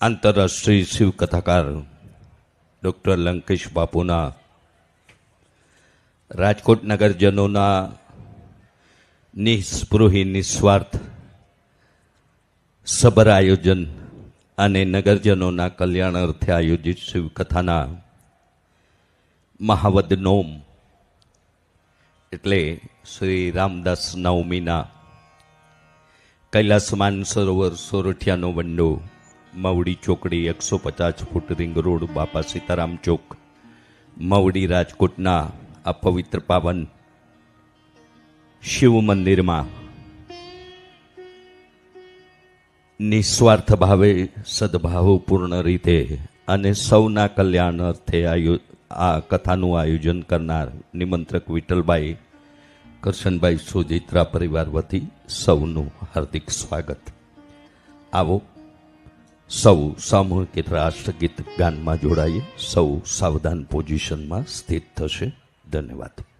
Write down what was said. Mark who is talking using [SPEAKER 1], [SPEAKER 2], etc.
[SPEAKER 1] આંતરરાષ્ટ્રીય શિવકથાકાર ડૉક્ટર લંકેશ બાપુના, રાજકોટ નગરજનોના નિસ્પૃહી, નિસ્વાર્થ સબર આયોજન અને નગરજનોના કલ્યાણ અર્થે આયોજિત શિવકથાના મહાવદ નોમ એટલે શ્રી રામદાસ નવમીના કૈલાસ માનસરોવર સોરઠિયાનો વંડો મવડી ચોકડી એકસો પચાસ ફૂટ રિંગ રોડ, બાપા સીતારામ ચોક. મવડી રાજકોટના આ પવિત્ર પાવન શિવ મંદિરમાં નિસ્વાર્થ ભાવે સદભાવપૂર્ણ રીતે અને સૌના કલ્યાણ અર્થે આયો, આ કથાનું આયોજન કરનાર નિમંત્રક વિઠ્ઠલભાઈ, કરશનભાઈ સુજિત્રા પરિવાર વતી સૌનું હાર્દિક સ્વાગત. આવો સૌ સામૂહિક રાષ્ટ્રગીત ગાનમાં જોડાઈએ. સૌ સાવધાન પોઝિશનમાં સ્થિત થશે. ધન્યવાદ.